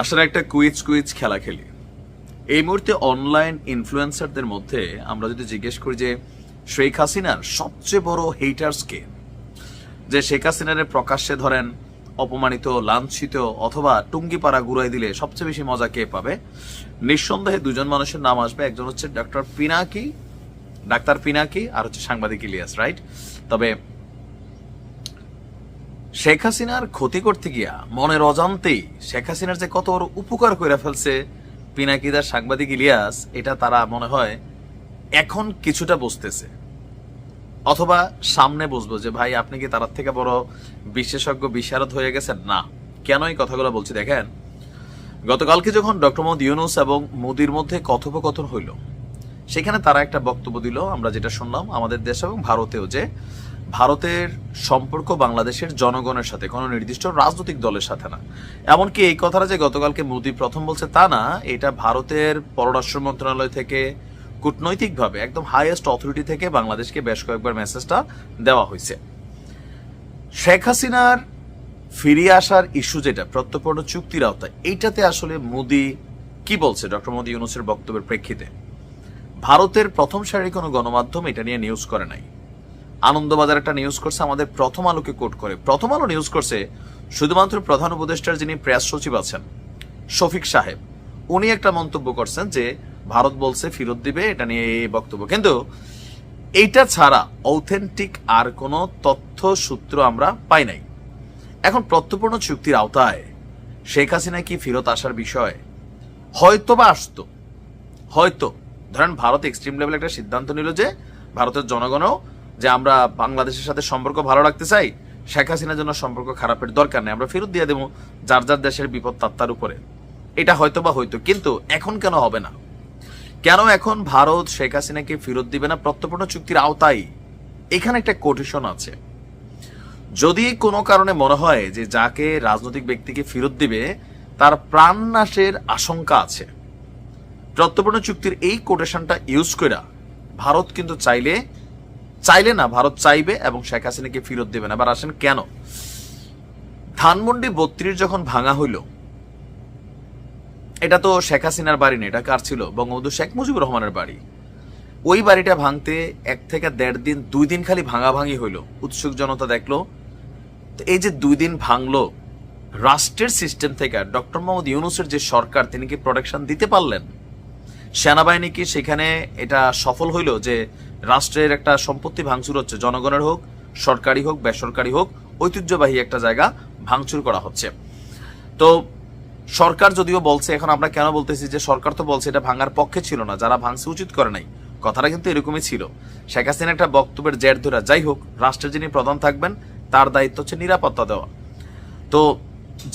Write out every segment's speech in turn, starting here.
আসলে একটা quiz quiz খেলা খেলি। এই মুহূর্তে অনলাইন ইনফ্লুয়েন্সারদের মধ্যে আমরা যদি জিজ্ঞেস করি যে, শেখ হাসিনার সবচেয়ে বড় হেটার্স কে? যে শেখ হাসিনার প্রকাশ্যে ধরেন অপমানিত, লাঞ্ছিত অথবা টুঙ্গিপাড়া ঘুরাই দিলে সবচেয়ে বেশি মজা কে পাবে? নিঃসন্দেহে দুজন মানুষের নাম আসবে। একজন হচ্ছে ডক্টর পিনাকি ডাক্তার পিনাকি আর হচ্ছে সাংবাদিক ইলিয়াস রাইট তবে শেখ হাসিনার ক্ষতি করতে গিয়া মনের অজান্তেই শেখ হাসিনার যে কত উপকার করে ফেলছে, পিনাকিদার সাংবাদিক ইলিয়াস, এটা তারা মনে হয় এখন কিছুটা বুঝতেছে। অথবা সামনে বুঝব যে, ভাই, আপনি কি তার থেকে বড় বিশেষজ্ঞ বিশারদ হয়ে গেছেন? না। কেন এই কথাগুলো বলছি দেখেন? গতকালকে যখন ডক্টর মোহাম্মদ ইউনুস এবং মোদির মধ্যে কথোপকথন হইল, সেখানে তারা একটা বক্তব্য দিল, আমরা যেটা শুনলাম আমাদের দেশ এবং ভারতেও যে ভারতের সম্পর্ক বাংলাদেশের জনগণের সাথে, কোনো নির্দিষ্ট রাজনৈতিক দলের সাথে না। এমনকি এই কথাটা যে গতকালকে মোদী প্রথম বলছে তা না, এটা ভারতের পররাষ্ট্র মন্ত্রণালয় থেকে কূটনৈতিকভাবে একদম হাইয়েস্ট অথরিটি থেকে বাংলাদেশকে বেশ কয়েকবার মেসেজটা দেওয়া হয়েছে। শেখ হাসিনার ফিরিয়ে আসার ইস্যু যেটা, প্রত্যর্পণ চুক্তির আওতায়, এইটাতে আসলে মোদি কি বলছে? ডক্টর মোদি ইউনুসের বক্তব্যের প্রেক্ষিতে, ভারতের প্রথম সারির কোনো গণমাধ্যম এটা নিয়ে নিউজ করে নাই। আনন্দবাজার একটা নিউজ করছে, আমাদের প্রথম আলোকে কোট করে। প্রথম আলো নিউজ করছে, শুধুমাত্র প্রধান উপদেষ্টার যিনি প্রেস সচিব আছেন, শফিক সাহেব, উনি একটা মন্তব্য করছেন যে, ভারত বলছে ফেরত দিবে, এটা নিয়ে এই বক্তব্য। কিন্তু এইটা ছাড়া অথেন্টিক আর কোনো তথ্য সূত্র আমরা পাই নাই। এখন প্রত্যপূর্ণ চুক্তির আওতায় শেখ হাসিনা কি ফেরত আসার বিষয়? হয়তো বা আসতো। হয়তো। ধরেন ভারত এক্সট্রিম লেভেল একটা সিদ্ধান্ত নিল যে, ভারতের জনগণও যে আমরা বাংলাদেশের সাথে সম্পর্ক ভালো রাখতে চাই, শেখ হাসিনার জন্য সম্পর্ক খারাপের দরকার নেই। আমরা ফেরত দিয়ে দেবো যার যার দেশের বিপদ তার উপরে। এটা হয়তো বা হয়তো, কিন্তু এখন কেন হবে না? কেন এখন ভারত শেখ হাসিনাকে ফেরত দিবে না প্রত্যর্পণ চুক্তির আওতায়? এখানে একটা কোটেশন আছে। যদি কোনো কারণে মনে হয় যে যাকে রাজনৈতিক ব্যক্তিকে ফেরত দিবে, তার প্রাণ নাশের আশঙ্কা আছে। প্রত্যর্পণ চুক্তির এই কোটেশনটা ইউজ করে ভারত কিন্তু চাইলে চাইলে না, ভারত চাইবে এবং শেখ হাসিনাকে ফেরত দেবে না। এবার আসেন কেন? ধানমন্ডি বত্রিশ যখন ভাঙা হইল, এটা তো শেখ হাসিনার বাড়ি না, এটা কার ছিল? বঙ্গবন্ধু শেখ মুজিবুর রহমানের বাড়ি। ওই বাড়িটা ভাঙতে এক থেকে দেড় দিন, দুই দিন খালি ভাঙাভাঙি হইল। উৎসুক জনতা দেখল, তো এই যে দুই দিন ভাঙলো, রাষ্ট্রের সিস্টেম থেকে ডক্টর মোহাম্মদ ইউনুসের যে সরকার, তিনি কি প্রোটেকশন দিতে পারলেন? সেনাবাহিনী কি সেখানে এটা সফল হইল যে রাষ্ট্রের একটা সম্পত্তি ভাঙচুর হচ্ছে, জনগণের হোক, সরকারি হোক, বেসরকারি হোক, ঐতিহ্যবাহী একটা জায়গা ভাঙচুর করা হচ্ছে। তো সরকার যদিও বলছে, এখন আমরা কেন বলতেছি যে সরকার তো বলছে এটা ভাঙার পক্ষে ছিল না, যারা ভাঙছে উচিত করে নাই। কথাটা কিন্তু এরকমই ছিল। শেখ হাসিনা একটা বক্তব্যের জের ধরা, যাই হোক রাষ্ট্রের যিনি প্রধান থাকবেন, তার দায়িত্ব হচ্ছে নিরাপত্তা দেওয়া। তো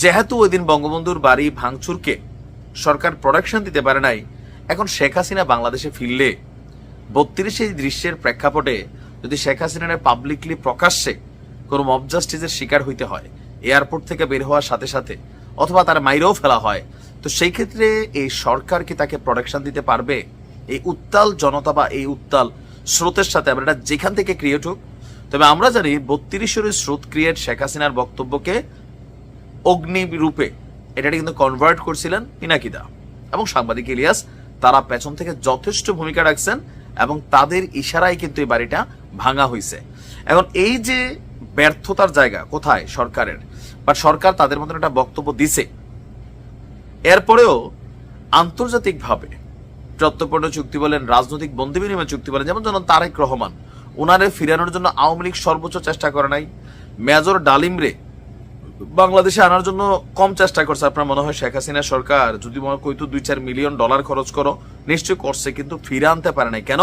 যেহেতু ওই দিন বঙ্গবন্ধুর বাড়ি ভাঙচুরকে সরকার প্রোডাকশন দিতে পারে নাই, এখন শেখ হাসিনা বাংলাদেশে ফিরলে বত্রিশে এই দৃশ্যের প্রেক্ষাপটে যদি শেখ হাসিনার পাবলিকলি প্রকাশ্যে কোনো মব জাস্টিসের শিকার হইতে হয় এয়ারপোর্ট থেকে বের হওয়ার সাথে সাথে, অথবা তার মাইরেও ফেলা হয়, তো সেই ক্ষেত্রে এই সরকার কি তাকে প্রোটেকশন দিতে পারবে? এই উত্তাল জনতা বা এই উত্তাল স্রোতের সাথে আমরা এটা যেখান থেকে ক্রিয়েট হোক, তবে আমরা জানি বত্রিশের স্রোত ক্রিয়েট শেখ হাসিনার বক্তব্যকে অগ্নি রূপে এটা কিন্তু কনভার্ট করছিলেন পিনাকিদা এবং সাংবাদিক ইলিয়াস তারা পেছন থেকে যথেষ্ট ভূমিকা রাখছেন এবং তাদের ইশারায় কিন্তু এই বাড়িটা ভাঙা হয়েছে এখন এই যে ব্যর্থতার জায়গা কোথায় সরকারের? বা সরকার তাদের মতন একটা বক্তব্য দিছে। এরপরেও আন্তর্জাতিকভাবে প্রত্যর্পণ চুক্তি বলেন, রাজনৈতিক বন্দি বিনিময় চুক্তি বলেন, যেমন যেমন তারেক রহমান ওনারে ফিরানোর জন্য আওয়ামী লীগ সর্বোচ্চ চেষ্টা করে নাই। মেজর ডালিমরে বাংলাদেশে আনার জন্য কম চেষ্টা করছে আপনার মনে হয় শেখ হাসিনা সরকার? যদি মনে কইতো দুই চার মিলিয়ন ডলার খরচ করো নিশ্চয় করছে কিন্তু ফিরে আনতে পারে নাই। কেন?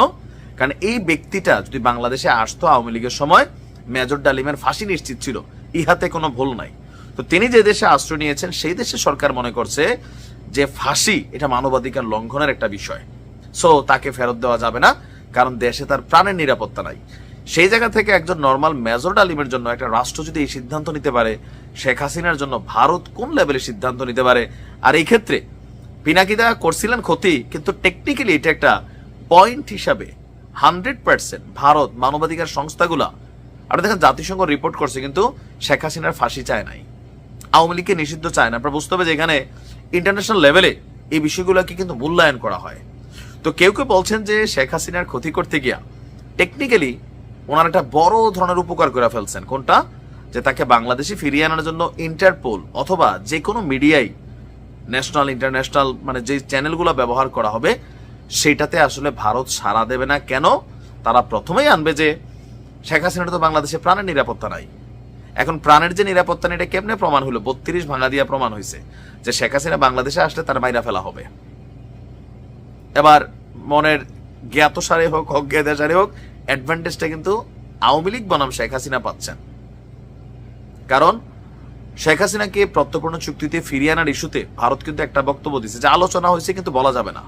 কারণ এই ব্যক্তিটা যদি বাংলাদেশে আসতো আওয়ামী লীগের সময়, মেজর ডালিমের ফাঁসি নিশ্চিত ছিল। ইহাতে কোনো ভুল নাই। তো তিনি যে দেশে আশ্রয় নিয়েছেন, সেই দেশে সরকার মনে করছে যে ফাঁসি, এটা মানবাধিকার লঙ্ঘনের একটা বিষয়। সো তাকে ফেরত দেওয়া যাবে না, কারণ দেশে তার প্রাণের নিরাপত্তা নাই। সেই জায়গা থেকে একজন নর্মাল মেজর ডালিমের জন্য একটা রাষ্ট্র যদি এই সিদ্ধান্ত নিতে পারে, শেখ হাসিনার জন্য ভারত কোন লেভেলে সিদ্ধান্ত নিতে পারে? আর এই ক্ষেত্রে পিনাকিদা করছিলেন ক্ষতি, কিন্তু টেকনিক্যালি এটা একটা পয়েন্ট হিসাবে হান্ড্রেড পার্সেন্ট ভারত মানবাধিকার সংস্থাগুলা। আপনারা দেখেন, জাতিসংঘ রিপোর্ট করছে, কিন্তু শেখ হাসিনার ফাঁসি চায় নাই। আওয়ামী লীগকে নিষিদ্ধ চায় না। আপনার বুঝতে হবে যে এখানে ইন্টারন্যাশনাল লেভেলে এই বিষয়গুলোকে কিন্তু মূল্যায়ন করা হয়। তো কেউ কেউ বলছেন যে শেখ হাসিনার ক্ষতি করতে গিয়া টেকনিক্যালি ওনার একটা বড় ধরনের উপকার করে ফেলছেন। কোনটা? যে তাকে বাংলাদেশে ফিরিয়ে আনার জন্য ইন্টারপোল অথবা যে কোনো মিডিয়াই ন্যাশনাল, ইন্টারন্যাশনাল মানে যে চ্যানেলগুলো ব্যবহার করা হবে, সেটাতে আসলে ভারত সাড়া দেবে না। কেন? তারা প্রথমেই আনবে যে, শেখ হাসিনার তো বাংলাদেশে প্রাণের নিরাপত্তা নাই। এখন প্রাণের যে নিরাপত্তা নেই, এটা কেমনে প্রমাণ হলো? বত্রিশ ভাঙা দিয়া প্রমাণ হয়েছে যে শেখ হাসিনা বাংলাদেশে আসলে তার মাইরা ফেলা হবে। এবার মনের জ্ঞাত সারে হোক অজ্ঞাত সারে হোক অ্যাডভান্টেজটা কিন্তু আওয়ামী লীগ বনাম শেখ হাসিনা পাচ্ছেন। কারণ শেখ হাসিনাকে প্রত্যর্পণ চুক্তিতে ফিরিয়ে আনার ইস্যুতে ভারত কিন্তু একটা বক্তব্য দিচ্ছে যে আলোচনা হয়েছে কিন্তু বলা যাবে না।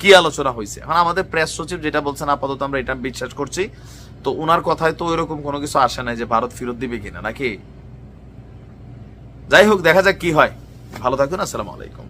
কি আলোচনা হয়েছে? এখন আমাদের প্রেস সচিব যেটা বলছেন, আপাতত আমরা এটা বিশ্বাস করছি। তো ওনার কথায় তো ওইরকম কোনো কিছু আসে নাই যে ভারত ফেরত দিবে কিনা, নাকি? যাই হোক, দেখা যাক কি হয়। ভালো থাকুন আসসালামু আলাইকুম।